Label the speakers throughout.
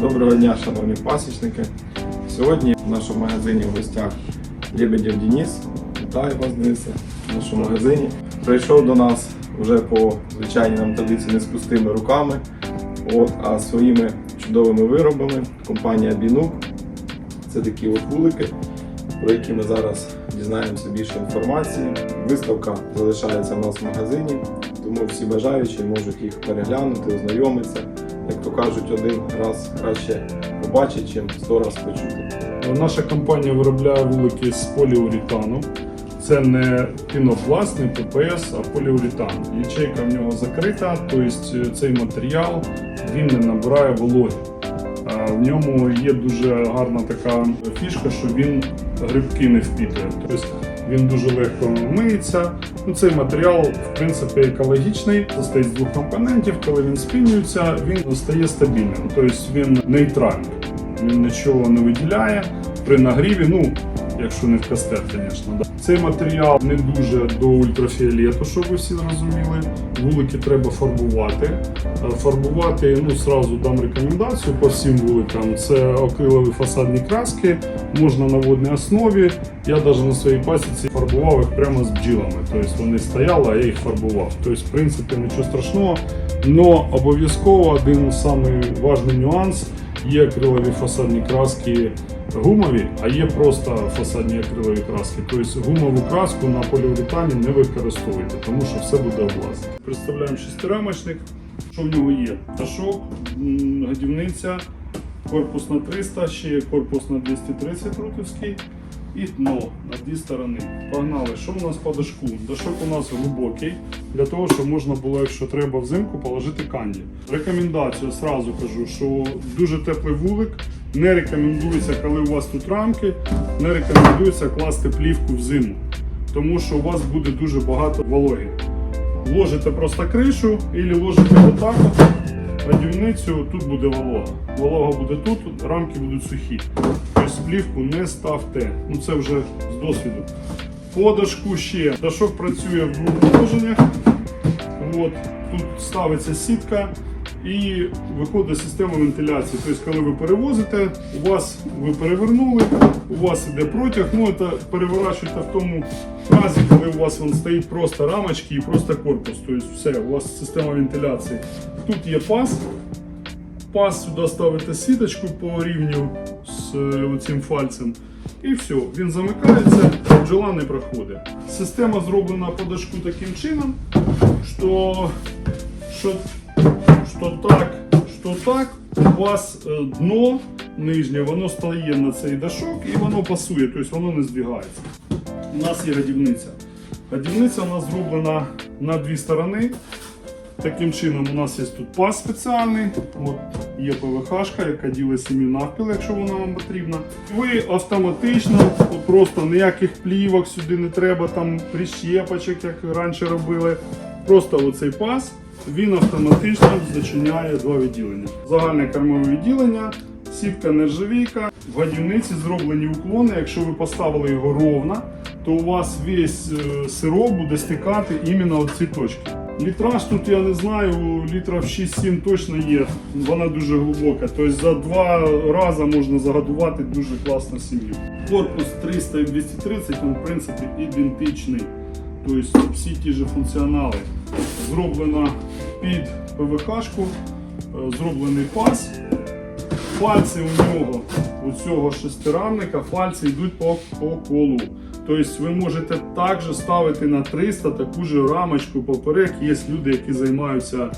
Speaker 1: Доброго дня, шановні пасічники. Сьогодні в нашому магазині в гостях Лебедєв Денис. Вітаю вас, Денисе, в нашому магазині. Прийшов до нас вже по звичайній нам традиції не з пустими руками, от, а своїми чудовими виробами. Компанія Бінук. Це такі от вулики, про які ми зараз дізнаємося більше інформації. Виставка залишається в нас в магазині, тому всі бажаючі можуть їх переглянути, ознайомитися. Як то кажуть, один раз краще побачити, чим сто раз почути.
Speaker 2: Наша компанія виробляє вулики з поліуретану. Це не пінопласт, не ППС, а поліуретан. Ячейка в нього закрита, тобто цей матеріал він не набирає вологи. В ньому є дуже гарна така фішка, що він грибки не впітує. Тобто він дуже легко миється. Ну, цей матеріал, в принципі, екологічний, состоїть з двох компонентів. Коли він спінюється, він стає стабільним, тобто він нейтральний. Він нічого не виділяє при нагріві. Ну, якщо не в кастет, звісно. Цей матеріал не дуже до ультрафіолету, щоб ви всі зрозуміли. Вулики треба фарбувати. Е, Фарбувати, ну, сразу дам рекомендацію по всім вуликам. Це акрилові фасадні краски, можна на водній основі. Я навіть на своїй пасіці фарбував їх прямо з бджілами. Тобто вони стояли, а я їх фарбував. Тобто, в принципі, нічого страшного. Но обов'язково один важний нюанс є акрилові фасадні краски гумові, а є просто фасадні акрилові краски. Тобто гумову краску на поліуретані не використовуйте, тому що все буде облазити. Представляємо шестирамочник. Що в нього є? Ташок, годівниця, корпус на 300, ще є корпус на 230 рутовський і дно на дві сторони. Погнали, що у нас по дашку? Дашок у нас глибокий, для того, щоб можна було, якщо треба взимку, положити канді. Рекомендацію сразу кажу, що дуже теплий вулик. Не рекомендується, коли у вас тут рамки, не рекомендується класти плівку в зиму, тому що у вас буде дуже багато вологи. Ложите просто кришу і ложите отак от радівницю, тут буде волога. Волога буде тут, рамки будуть сухі. Тобто плівку не ставте. Ну це вже з досвіду. По дашку ще. Дашок працює в двох положеннях. От, тут ставиться сітка і виходить система вентиляції. Тобто, коли ви перевозите, у вас ви перевернули, у вас іде протяг, ну це переворачуєте в тому разі, коли у вас вон стоїть просто рамочки і просто корпус. Тобто все, у вас система вентиляції. Тут є пас. Пас сюди ставите сіточку по рівню з е, цим фальцем. І все, він замикається, бджола не проходить. Система зроблена по дашку таким чином, що, що, що так, що так, у вас е, дно нижнє, воно стає на цей дашок і воно пасує, тобто воно не здвигається. У нас є годівниця. Годівниця у нас зроблена на дві сторони. Таким чином у нас є тут пас спеціальний, от є ПВХ, яка ділиться мі навпіл, якщо вона вам потрібна. Ви автоматично, просто ніяких плівок сюди не треба, там прищепочок, як раніше робили. Просто оцей пас, він автоматично зачиняє два відділення. Загальне кормове відділення, сітка нержавійка. В годівниці зроблені уклони. Якщо ви поставили його ровно, то у вас весь е, сироп буде стикати іменно от ці точки. Літраж тут я не знаю, літрів 6-7 точно є. Вона дуже глибока. Тобто за два рази можна загодувати дуже класну сім'ю. Корпус 300 і 230, він в принципі ідентичний. Тобто всі ті ж функціонали. Зроблена під ПВХ-шку, е, зроблений пас. Фальці у нього, у цього шестирамника, фальці йдуть по, по колу. Тобто ви можете також ставити на 300 таку ж рамочку поперек. Є люди, які займаються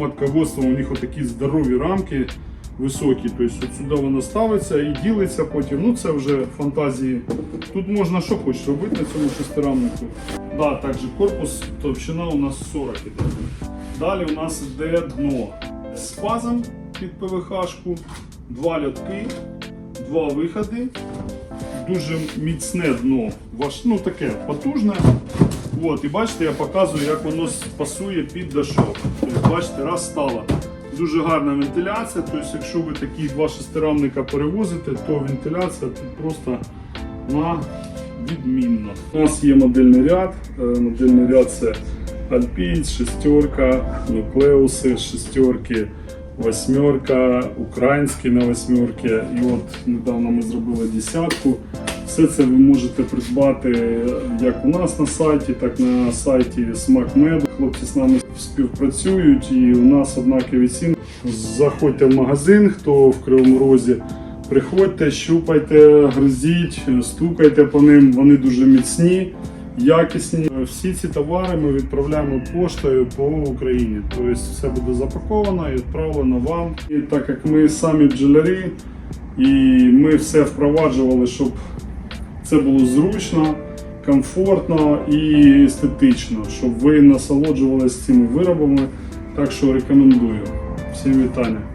Speaker 2: матководством, у них отакі здорові рамки високі. Тобто сюди воно ставиться і ділиться потім. Ну це вже фантазії. Тут можна що хочеш робити на цьому шестирамнику. Да, також корпус, товщина у нас 40 іде. Далі у нас йде дно з пазом під ПВХ-шку, два льотки, два виходи дуже міцне дно, ваш, ну таке потужне. От, і бачите, я показую, як воно пасує під дашок. Тобто, бачите, раз стало. Дуже гарна вентиляція. Тобто, якщо ви такі два шестирамника перевозите, то вентиляція тут просто на відмінно. У нас є модельний ряд. Е, Модельний ряд це Альпійць, шестерка, нуклеуси, шестерки, восьмерка, українські на восьмерки. І от недавно ми зробили десятку. Все це ви можете придбати як у нас на сайті, так і на сайті SmackMed. Хлопці з нами співпрацюють і у нас однакові ціни. Заходьте в магазин, хто в Кривому Розі. Приходьте, щупайте, гризіть, стукайте по ним, вони дуже міцні, якісні. Всі ці товари ми відправляємо поштою по Україні. Тобто все буде запаковано і відправлено вам. І так як ми самі бджолярі, і ми все впроваджували, щоб це було зручно, комфортно і естетично, щоб ви насолоджувалися цими виробами. Так що рекомендую. Всім вітання.